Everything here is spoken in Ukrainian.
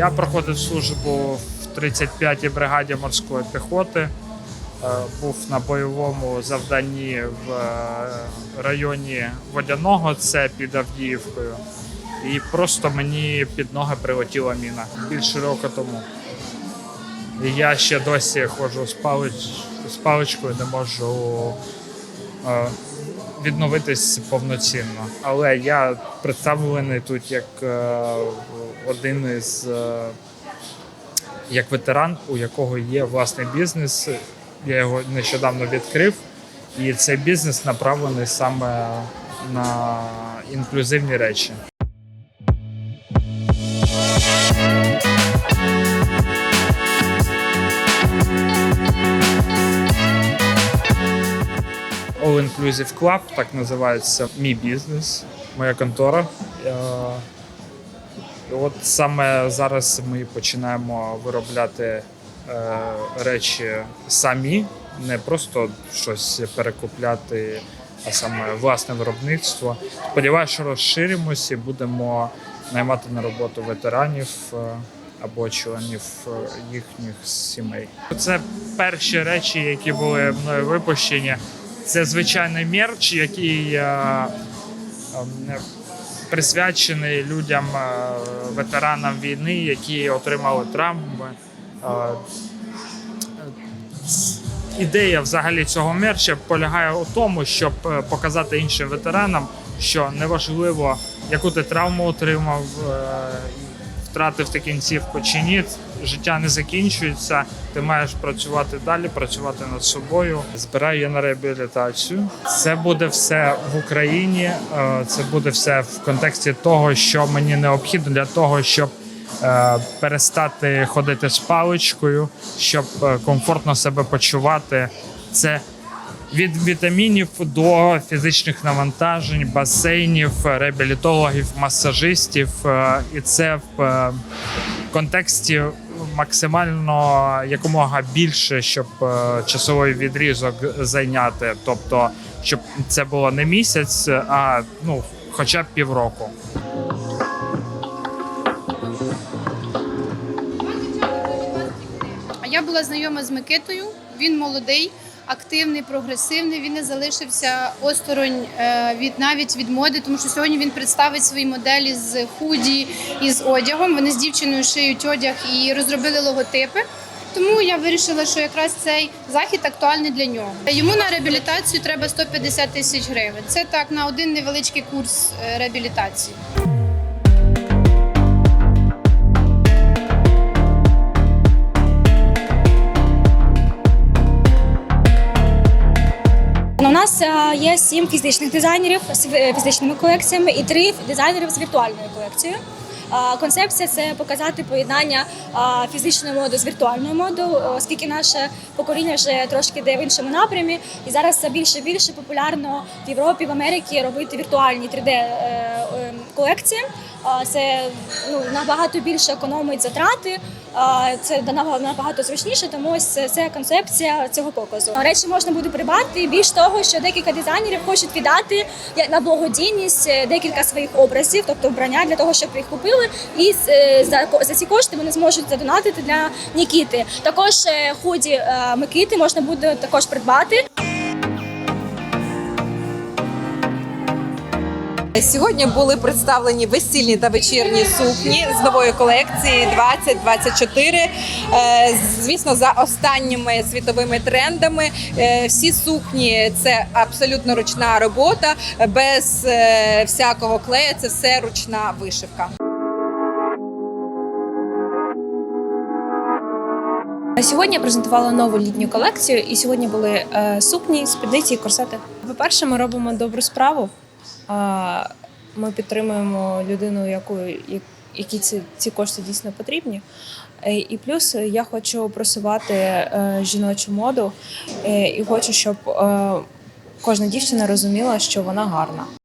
Я проходив службу в 35-й бригаді морської піхоти. Е, Був на бойовому завданні в е, районі Водяного, це під Авдіївкою. І просто мені під ноги прилетіла міна більше року тому. І я ще досі ходжу з, палич... з паличкою, не можу е, відновитись повноцінно. Але я представлений тут як один із е, як ветеран, у якого є власний бізнес. Я його нещодавно відкрив, і цей бізнес направлений саме на інклюзивні речі. All Inclusive Club, так називається мій бізнес, моя контора. От саме зараз ми починаємо виробляти е, речі самі, не просто щось перекупляти, а саме власне виробництво. Сподіваюся, що розширимося і будемо наймати на роботу ветеранів е, або членів е, їхніх сімей. Це перші речі, які були мною випущені. Це звичайний мерч, який е, ем, присвячений людям, е, ветеранам війни, які отримали травми. Е, Ідея взагалі цього мерча полягає у тому, щоб е, показати іншим ветеранам, що неважливо, яку ти травму отримав, втратив ти кінцівку чи ні. Життя не закінчується. Ти маєш працювати далі, працювати над собою. Збираю я на реабілітацію. Це буде все в Україні. е, Це буде все в контексті того, що мені необхідно для того, щоб е, перестати ходити з паличкою, щоб е, комфортно себе почувати. Це від вітамінів до фізичних навантажень, басейнів, реабілітологів, масажистів. Е, І це в е, контексті максимально якомога більше, щоб е, часовий відрізок зайняти. Тобто, щоб це було не місяць, а ну, хоча б півроку. Я була знайома з Микитою. Він молодий, активний, прогресивний. Він не залишився осторонь е, від навіть від моди, тому що сьогодні він представить свої моделі з худі і з одягом. Вони з дівчиною шиють одяг і розробили логотипи. Тому я вирішила, що якраз цей захід актуальний для нього. Йому на реабілітацію треба 150 тисяч гривень. Це так на один невеличкий курс е, реабілітації. Нас е, є сім фізичних дизайнерів з е, фізичними колекціями і три дизайнери з віртуальною колекцією. Концепція це показати поєднання фізичної моди з віртуальною модою, оскільки наше покоління вже трошки йде в іншому напрямі, і зараз це більше і більше популярно в Європі, в Америці робити віртуальні 3D е, колекції. Це ну, набагато більше економить затрати. Це набагато зручніше, тому ось це, це концепція цього показу. Речі можна буде придбати. Більш того, що декілька дизайнерів хочуть віддати на благодійність е, декілька своїх образів, тобто вбрання для того, щоб їх купили, і е, за за ці кошти вони зможуть задонатити для Нікіти. Також е, худі Микити можна буде також придбати. Сьогодні були представлені весільні та вечірні сукні з нової колекції 2024. Е, Звісно, за останніми світовими трендами. Е, Всі сукні це абсолютно ручна робота, без е, всякого клею. Це все ручна вишивка. Сьогодні я презентувала нову літню колекцію, і сьогодні були е, сукні, спідниці і корсети. По-перше, ми робимо добру справу. Ми підтримуємо людину, яку які ці, ці кошти дійсно потрібні. Е, І плюс я хочу просувати е, жіночу моду е, і хочу, щоб кожна дівчина розуміла, що вона гарна.